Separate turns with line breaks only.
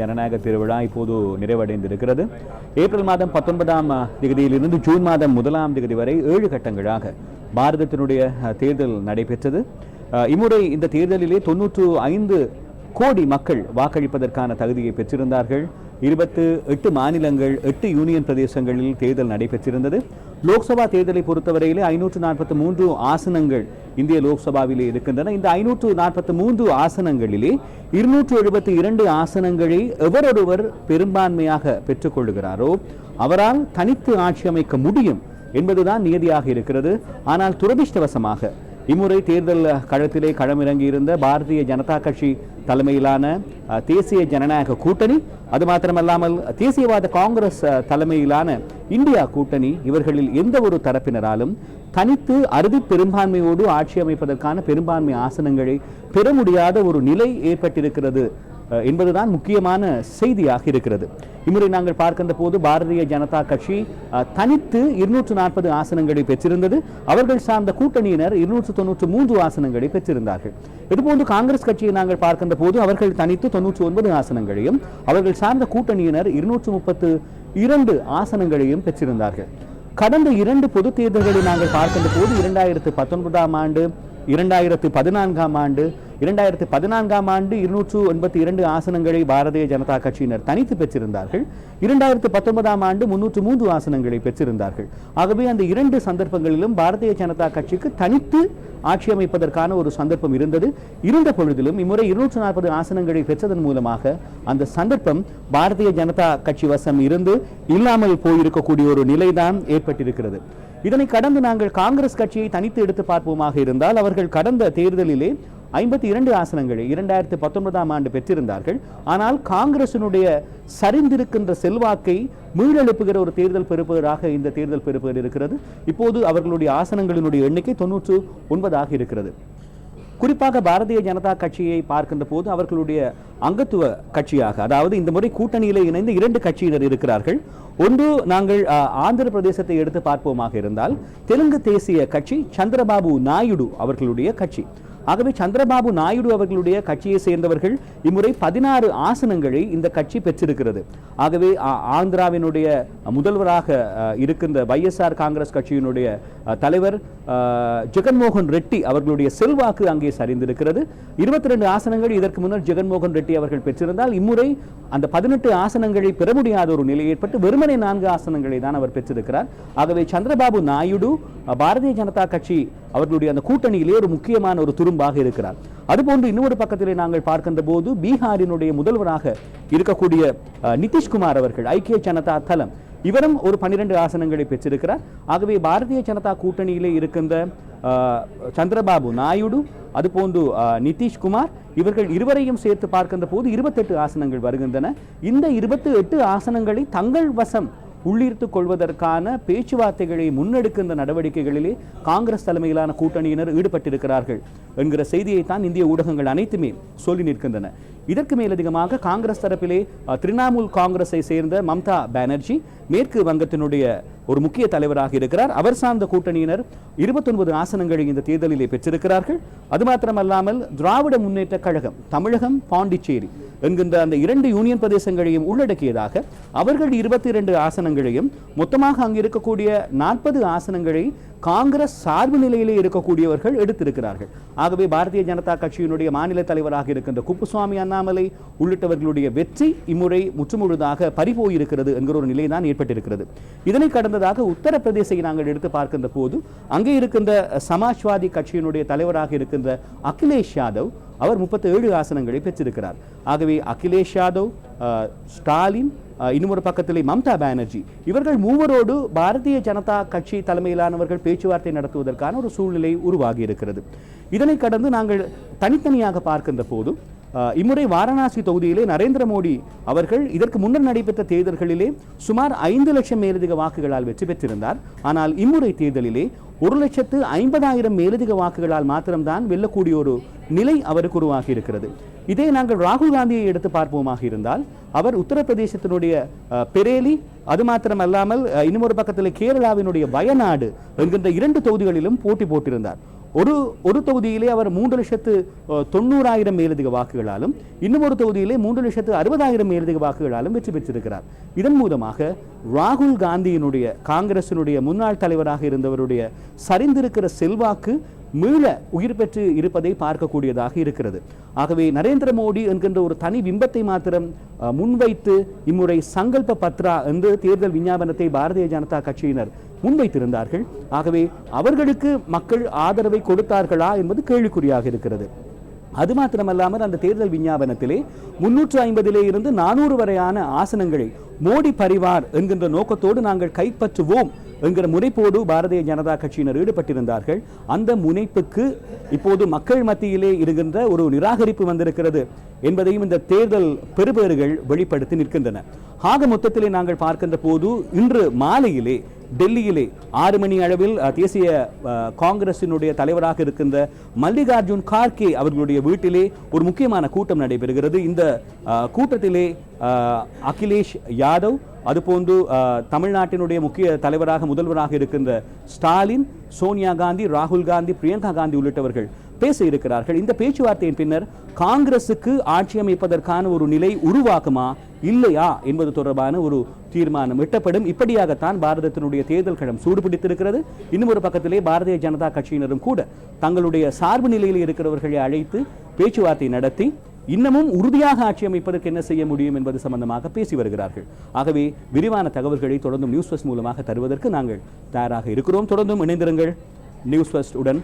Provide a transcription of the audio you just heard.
ஜனநாயக திருவிழா இப்போது நிறைவடைந்திருக்கிறது. ஏப்ரல் மாதம் பத்தொன்பதாம் திகதியிலிருந்து ஜூன் மாதம் முதலாம் திகதி வரை ஏழு கட்டங்களாக பாரதத்தினுடைய தேர்தல் நடைபெற்றது. இம்முறை இந்த தேர்தலிலே தொன்னூற்று ஐந்து கோடி மக்கள் வாக்களிப்பதற்கான தகுதியை பெற்றிருந்தார்கள். இருபத்து எட்டு மாநிலங்கள் எட்டு யூனியன் பிரதேசங்களில் தேர்தல் நடைபெற்றிருந்தது. லோக்சபா தேர்தலை பொறுத்தவரையிலே ஐநூற்று நாற்பத்தி மூன்று ஆசனங்கள் இந்திய லோக்சபாவிலே இருக்கின்றன. இந்த ஐநூற்று நாற்பத்தி மூன்று ஆசனங்களிலே இருநூற்று எழுபத்தி இரண்டு ஆசனங்களை எவரொருவர் பெரும்பான்மையாக பெற்றுக்கொள்கிறாரோ அவரால் தனித்து ஆட்சி அமைக்க முடியும் என்பதுதான் நியதியாக இருக்கிறது. ஆனால் துரதிர்ஷ்டவசமாக இம்முறை தேர்தல் களத்திலே களமிறங்கியிருந்த பாரதிய ஜனதா கட்சி தலைமையிலான தேசிய ஜனநாயக கூட்டணி அது மாத்திரமல்லாமல் தேசியவாத காங்கிரஸ் தலைமையிலான இந்தியா கூட்டணி இவர்களில் எந்த ஒரு தரப்பினராலும் தனித்து அறுதி பெரும்பான்மையோடு ஆட்சி அமைப்பதற்கான பெரும்பான்மை ஆசனங்களை பெற முடியாத ஒரு நிலை ஏற்பட்டிருக்கிறது. என்பதுதான் முக்கியமான செய்தியாக இருக்கிறது. இம்முறை நாங்கள் பார்க்கின்ற போது பாரதிய ஜனதா கட்சி தனித்து இருநூற்று நாற்பது ஆசனங்களை பெற்றிருந்தது. அவர்கள் சார்ந்த கூட்டணியினர் இருநூற்று தொன்னூற்று மூன்று ஆசனங்களை பெற்றிருந்தார்கள். இதுபோன்று காங்கிரஸ் கட்சியை நாங்கள் பார்க்கின்ற போது அவர்கள் தனித்து தொன்னூற்று ஒன்பது ஆசனங்களையும் அவர்கள் சார்ந்த கூட்டணியினர் இருநூற்று முப்பத்து இரண்டு ஆசனங்களையும் பெற்றிருந்தார்கள். கடந்த இரண்டு பொது தேர்தல்களை நாங்கள் பார்க்கின்ற போது இரண்டாயிரத்து பத்தொன்பதாம் ஆண்டு இரண்டாயிரத்து பதினான்காம் ஆண்டு இரண்டாயிரத்து பதினான்காம் ஆண்டு இருநூற்று எண்பத்தி இரண்டு ஆசனங்களை பாரதிய ஜனதா கட்சியினர் தனித்து பெற்றிருந்தார்கள். இரண்டாயிரத்து பத்தொன்பதாம் ஆண்டு முன்னூற்று மூன்று ஆசனங்களை பெற்றிருந்தார்கள். ஆகவே அந்த இரண்டு சந்தர்ப்பங்களிலும் பாரதிய ஜனதா கட்சிக்கு தனித்து ஆட்சி அமைப்பதற்கான ஒரு சந்தர்ப்பம் இருந்தது. இருந்த பொழுதிலும் இம்முறை இருநூற்று நாற்பது ஆசனங்களை பெற்றதன் மூலமாக அந்த சந்தர்ப்பம் பாரதிய ஜனதா கட்சி வசம் இருந்து இல்லாமல் போயிருக்கக்கூடிய ஒரு நிலைதான் ஏற்பட்டிருக்கிறது. இதனை கடந்து நாங்கள் காங்கிரஸ் கட்சியை தனித்து எடுத்து பார்ப்போமாக இருந்தால் அவர்கள் கடந்த தேர்தலிலே ஐம்பத்தி இரண்டு ஆசனங்களை இரண்டாயிரத்தி பத்தொன்பதாம் ஆண்டு பெற்றிருந்தார்கள். ஆனால் காங்கிரசினுடைய சரிந்திருக்கின்ற செல்வாக்கை மீளெழுப்புகிற ஒரு தேர்தல் பெறுபவராக இந்த தேர்தல் பெறுபவர் இருக்கிறது. இப்போது அவர்களுடைய ஆசனங்களினுடைய எண்ணிக்கை தொன்னூற்று ஒன்பதாக இருக்கிறது. குறிப்பாக பாரதிய ஜனதா கட்சியை பார்க்கின்ற போது அவர்களுடைய அங்கத்துவ கட்சியாக அதாவது இந்த முறை கூட்டணியிலே இணைந்து இரண்டு கட்சியினர் இருக்கிறார்கள். ஒன்று நாங்கள் ஆந்திர பிரதேசத்தை எடுத்து பார்ப்போமாக இருந்தால் தெலுங்கு தேசிய கட்சி சந்திரபாபு நாயுடு அவர்களுடைய கட்சி. ஆகவே சந்திரபாபு நாயுடு அவர்களுடைய கட்சியை சேர்ந்தவர்கள் இம்முறை பதினாறு ஆசனங்களை இந்த கட்சி பெற்றிருக்கிறது. ஆகவே ஆந்திராவினுடைய முதல்வராக இருக்கின்ற வைஎஸ்ஆர் காங்கிரஸ் கட்சியினுடைய தலைவர் ஜெகன்மோகன் ரெட்டி அவர்களுடைய செல்வாக்கு அங்கே சரிந்திருக்கிறது. இருபத்தி ரெண்டு ஆசனங்கள் இதற்கு முன்னர் ஜெகன்மோகன் ரெட்டி அவர்கள் பெற்றிருந்தால் இம்முறை அந்த பதினெட்டு ஆசனங்களை பெற முடியாத ஒரு நிலை ஏற்பட்டு வெறுமனே நான்கு ஆசனங்களை தான் அவர் பெற்றிருக்கிறார். ஆகவே சந்திரபாபு நாயுடு பாரதிய ஜனதா கட்சி அவர்களுடைய அந்த கூட்டணியிலே ஒரு முக்கியமான ஒரு துரும்பு துரும்பாக இருக்கிறார். அதுபோன்று இன்னொரு பக்கத்திலே நாங்கள் பார்க்கின்ற போது பீகாரினுடைய முதல்வராக இருக்கக்கூடிய நிதிஷ்குமார் அவர்கள் ஐக்கிய ஜனதா தளம். இவரும் ஒரு பன்னிரண்டு ஆசனங்களை பெற்றிருக்கிறார். ஆகவே பாரதிய ஜனதா கூட்டணியிலே இருக்கின்ற சந்திரபாபு நாயுடு அதுபோன்று நிதிஷ்குமார் இவர்கள் இருவரையும் சேர்த்து பார்க்கின்ற போது இருபத்தெட்டு ஆசனங்கள் வருகின்றன. இந்த இருபத்தி எட்டு ஆசனங்களை தங்கள் வசம் உள்ளிருத்து கொள்வதற்கான பேச்சுவார்த்தைகளை முன்னெடுக்கின்ற நடவடிக்கைகளிலே காங்கிரஸ் தலைமையிலான கூட்டணியினர் ஈடுபட்டிருக்கிறார்கள். என்கிற செய்தியை தான் இந்திய ஊடகங்கள் அனைத்துமே சொல்லி நிற்கின்றன. இதற்கு மேலதிகமாக காங்கிரஸ் தரப்பிலே திரிணாமுல் காங்கிரஸை சேர்ந்த மம்தா பானர்ஜி மேற்கு வங்கத்தினுடைய ஒரு முக்கிய தலைவராக இருக்கிறார். அவர் சார்ந்த கூட்டணியினர் இருபத்தொன்பது ஆசனங்களை இந்த தேர்தலிலே பெற்றிருக்கிறார்கள். அது மாத்திரமல்லாமல் திராவிட முன்னேற்ற கழகம் தமிழகம் பாண்டிச்சேரி என்கின்ற அந்த இரண்டு யூனியன் பிரதேசங்களையும் உள்ளடக்கியதாக அவர்கள் இருபத்தி இரண்டு ஆசனங்களையும் மொத்தமாக அங்கு இருக்கக்கூடிய நாற்பது ஆசனங்களை காங்கிரஸ் சார்பு நிலையிலே இருக்கக்கூடியவர்கள் எடுத்திருக்கிறார்கள். ஆகவே பாரதிய ஜனதா கட்சியினுடைய மாநில தலைவராக இருக்கின்ற குப்புசுவாமி அண்ணாமலை உள்ளிட்டவர்களுடைய வெற்றி இம்முறை முற்றுமுழுதாக பறிபோயிருக்கிறது என்கிற ஒரு நிலைதான் ஏற்பட்டிருக்கிறது. இதனை கடந்ததாக உத்தரப்பிரதேசை நாங்கள் எடுத்து பார்க்கின்ற போது அங்கே இருக்கின்ற சமாஜ்வாதி கட்சியினுடைய தலைவராக இருக்கின்ற அகிலேஷ் யாதவ் அவர் முப்பத்தி ஏழு ஆசனங்களை பெற்றிருக்கிறார். ஆகவே அகிலேஷ் யாதவ் ஸ்டாலின் இன்னொரு இன்னும் ஒரு பக்கத்திலே மம்தா பானர்ஜி இவர்கள் மூவரோடு பாரதிய ஜனதா கட்சி தலைமையிலானவர்கள் பேச்சுவார்த்தை நடத்துவதற்கான ஒரு சூழ்நிலை உருவாகி இருக்கிறது. இதனை கடந்து நாங்கள் தனித்தனியாக பார்க்கின்ற போது இம்முறை வாரணாசி தொகுதியிலே நரேந்திர மோடி அவர்கள் இதற்கு முன்னர் நடைபெற்ற தேர்தல்களிலே சுமார் ஐந்து லட்சம் மேலதிக வாக்குகளால் வெற்றி பெற்றிருந்தார். ஆனால் இம்முறை தேர்தலிலே ஒரு லட்சத்து ஐம்பதாயிரம் மேலதிக வாக்குகளால் மாத்திரம்தான் வெல்லக்கூடிய ஒரு நிலை அவருக்கு உருவாகி இருக்கிறது இதே நாங்கள் ராகுல் காந்தியை எடுத்து பார்ப்போமாக இருந்தால் அவர் உத்தரப்பிரதேசத்தினுடைய பெரேலி அது மாத்திரமல்லாமல் அல்லாமல் இன்னும் ஒரு பக்கத்தில் கேரளாவினுடைய வயநாடு என்கின்ற இரண்டு தொகுதிகளிலும் போட்டி போட்டிருந்தார். ஒரு ஒரு தொகுதியிலே அவர் மூன்று லட்சத்து தொண்ணூறாயிரம் மேலதிக வாக்குகளாலும் இன்னும் ஒரு தொகுதியிலே மூன்று லட்சத்து அறுபதாயிரம் மேலதிக வாக்குகளாலும் வெற்றி பெற்றிருக்கிறார். இதன் மூலமாக ராகுல் காந்தியினுடைய காங்கிரசினுடைய முன்னாள் தலைவராக இருந்தவருடைய சரிந்திருக்கிற செல்வாக்கு மீள உயிர் பெற்று இருப்பதை பார்க்கக்கூடியதாக இருக்கிறது. ஆகவே நரேந்திர மோடி என்கின்ற ஒரு தனி பிம்பத்தை மாத்திரம் முன்வைத்து இம்முறை சங்கல்ப பத்ரா என்று தேர்தல் விஞ்ஞாபனத்தை பாரதிய ஜனதா கட்சியினர் முன்வைத்திருந்தார்கள். ஆகவே அவர்களுக்கு மக்கள் ஆதரவை கொடுத்தார்களா என்பது கேள்விக்குறியாக இருக்கிறது. அது மாத்திரமல்லாமல் அந்த தேர்தல் விஞ்ஞாபனத்திலே முன்னூற்று ஐம்பதிலே இருந்து நானூறு வரையான ஆசனங்களை மோடி பரிவார் என்கின்ற நோக்கத்தோடு நாங்கள் கைப்பற்றுவோம் என்கிற முனைப்போடு பாரதிய ஜனதா கட்சியினர் ஈடுபட்டிருந்தார்கள். அந்த முனைப்புக்கு இப்போது மக்கள் மத்தியிலே இருக்கின்ற ஒரு நிராகரிப்பு வந்திருக்கிறது என்பதையும் இந்த தேர்தல் பெறுபேறுகள் வெளிப்படுத்தி நிற்கின்றன. ஆக மொத்தத்திலே நாங்கள் பார்க்கின்ற போது இன்று மாலையிலே டெல்லியிலே ஆறு மணி அளவில் தேசிய அஹ், காங்கிரசினுடைய தலைவராக இருக்கின்ற மல்லிகார்ஜுன் கார்கே அவர்களுடைய வீட்டிலே ஒரு முக்கியமான கூட்டம் நடைபெறுகிறது. இந்த கூட்டத்திலே அகிலேஷ் யாதவ் அதுபோன்று தமிழ்நாட்டினுடைய முக்கிய தலைவராக முதல்வராக இருக்கின்ற ஸ்டாலின் சோனியா காந்தி ராகுல் காந்தி பிரியங்கா காந்தி உள்ளிட்டவர்கள் பேச இருக்கிறார்கள். இந்த பேச்சுவார்த்தையின் பின்னர் காங்கிரசுக்கு ஆட்சி அமைப்பதற்கான ஒரு நிலை உருவாக்குமா இல்லையா என்பது தொடர்பான ஒரு தீர்மானம் எட்டப்படும். இப்படியாகத்தான் பாரதத்தினுடைய தேர்தல் களம் சூடுபிடித்திருக்கிறது. இன்னும் ஒரு பக்கத்திலே பாரதிய ஜனதா கட்சியினரும் கூட தங்களுடைய சார்பு நிலையில் இருக்கிறவர்களை அழைத்து பேச்சுவார்த்தை நடத்தி இன்னமும் உறுதியாக ஆட்சி அமைப்பதற்கு என்ன செய்ய முடியும் என்பது சம்பந்தமாக பேசி வருகிறார்கள். ஆகவே விரிவான தகவல்களை தொடர்ந்தும் நியூஸ் மூலமாக தருவதற்கு நாங்கள் தயாராக இருக்கிறோம். தொடர்ந்தும் இணைந்திருங்கள். நியூஸ் உடன்